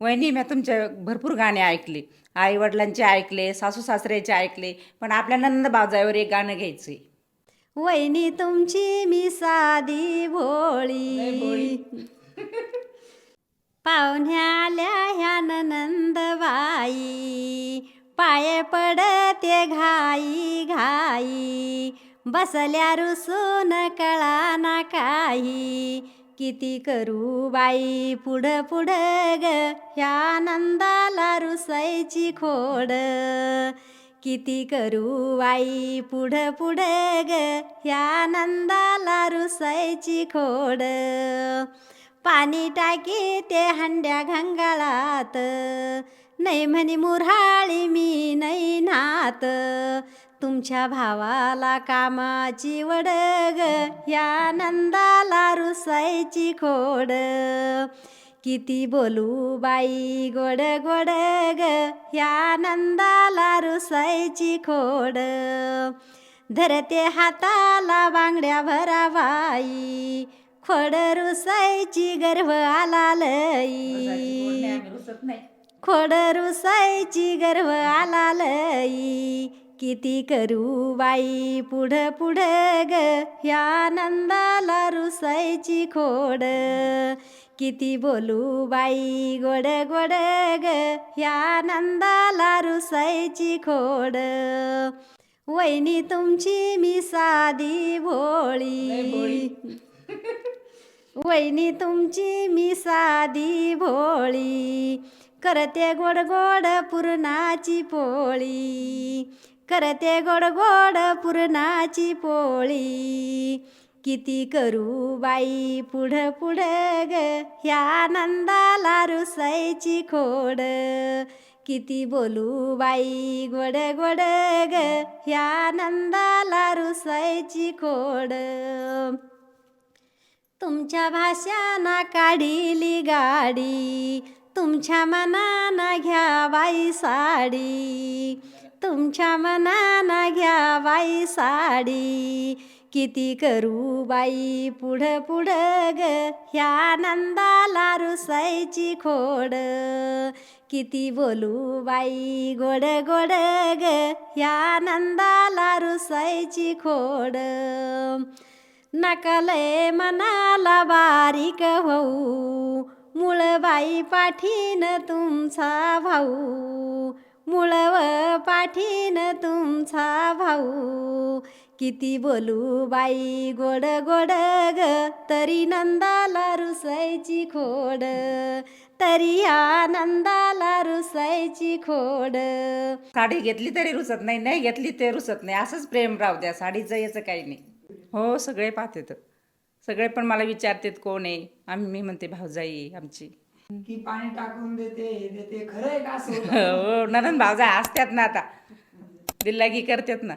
वहिनी मी तुमचे भरपूर गाणे ऐकले. आई वडिलांचे ऐकले सासू सासऱ्याचे ऐकले पण आपल्या नंद बाजावर एक गाणं घ्यायचंय. वहिनी तुमची मी साधी भोळी. पाहुण्याल्या ह्या नंदबाई. पाय पडते घाई घाई. बसल्या रुसून कळा ना काही. किती करू बाई? पुढं पुढं ग. ह्या नंदाला रुसायची खोड. किती करू बाई? पुढं पुढं ग. ह्या नंदाला रुसायची खोड. पाणी टाकी ते हंड्या घंगाळात. नाही म्हणे मुऱ्हाळी मी नाही नात तुमच्या भावाला कामाची वडग या नंदाला रुसायची खोड. किती बोलू बाई गोड गोड ग. या नंदाला रुसायची खोड. धरते हाताला बांगड्या भराबाई खोड रुसायची गर्भ आला लई. खोड रुसायची गर्भ आला लई. किती करू बाई? पुढं पुढं ग. ह्या नंदाला रुसायची खोड. किती बोलू बाई? गोड गोड ग. ह्या नंदाला रुसायची खोड. वहिनी तुमची मी साधी भोळी. वहिनी तुमची मी साधी भोळी. करते गोड गोड पुरणाची पोळी. करते गोड गोड पुरणाची पोळी. किती करू बाई पुढं पुढं ग ह्या आनंदाला रुसायची खोड. किती बोलू बाई गोड गोड ग ह्या आनंदाला रुसायची खोड. तुमच्या भाषाना काढिली गाडी तुमच्या मनाना घ्या बाई साडी. तुमच्या मनाना घ्या बाई साडी. किती करू बाई पुढं पुढं ग. ह्या नंदाला रुसायची खोड. किती बोलू बाई गोड गोड ग. ह्या नंदाला रुसायची खोड. नकलय मनाला बारीक होऊ. मुळबाई पाठीन तुमचा भाऊ. मुळव पाठीन तुमचा भाऊ. किती बोलू बाई गोड गोड ग तरी नंदाला रुसायची खोड. तरी या नंदाला रुसायची खोड. साडी घेतली तरी रुसत नाही नाही घेतली ते रुसत नाही. असंच प्रेम राहू द्या साडीचं याचं काही नाही. हो सगळे पाहतात. सगळे पण मला विचारतात कोण आहे? आम्ही मी म्हणते भाऊजाई आमची. ती पाणी टाकून देते हे देते. खरं आहे का असं होतं? हो ननंद असतात ना आता. दिल्लागी करतात ना.